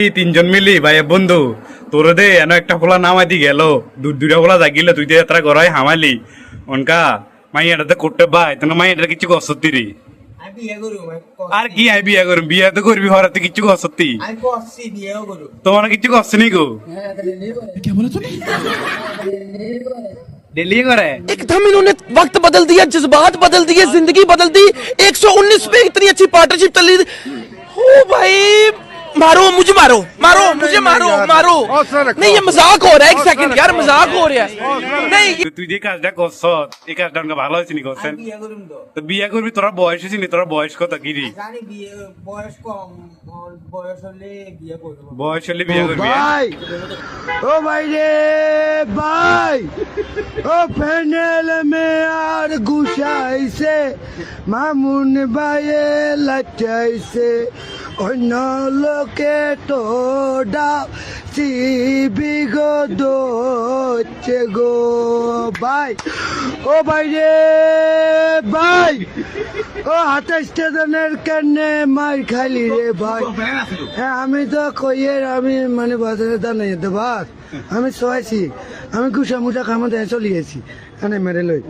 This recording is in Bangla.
এই তিনজন মিলি ভাই বন্ধু তোর দে এন একটা ফোলা নামাই দি গেল দূর দুটা ফোলা জাগিল তুই দে এতটা গড়াই হামালি অনকা মাইয়াটাতে করতে ভাই তোর মাইয়াটা কিছু গছতি রে আমি বিয়ে করুম আমি ক- আর কি আই বিয়া করবি বিয়া তো করবি হরাতে কিছু গছতি আমি করছি বিয়েও করুম তোমার কিছু গছ নি গো ডেলি করে एकदम इन्होंने वक्त बदल दिया जज्बात बदल दिए जिंदगी बदल दी 119 पे इतनी अच्छी पार्टनरशिप चल रही थी। ओ भाई मारो मुझे मारो मारो मुझे मारो मारो नहीं ये मजाक हो रहा है एक सेकंड यार मजाक हो रहा है नहीं তুই- তুই যে কাজটা করছ এই কাজটা অনেক ভালো হয়েছে নি করছেন আমি বিয়ে করুম তো তো বিয়া করবি তোরা বয়স হয়েছিনি তোরা বয়স কত কি রে জানি বিয়ে বয়স কম ওর বয়স হলে বিয়ে করবো বয়স হলে বিয়া করবি হ্যাঁ? ভাই ও ভাই রে ভাই ও প্যানেল মে আর গুছাইছে মামুন ভাইয়ে লাচাইছে অন্য লোকে তো ডাব বিগো দোচ্ছে গো ভাই। ও ভাই রে ভাই, ও হাতে স্টেশনের কানে মার খালি রে ভাই। হ্যাঁ আমি তো কইয়ের, আমি মানে বাজারে দাঁড়াই যেতে বাস আমি শোয়াইছি আমি গুসা মুসা খামা দিয়ে চলিয়েছি এখানে মেরে লই।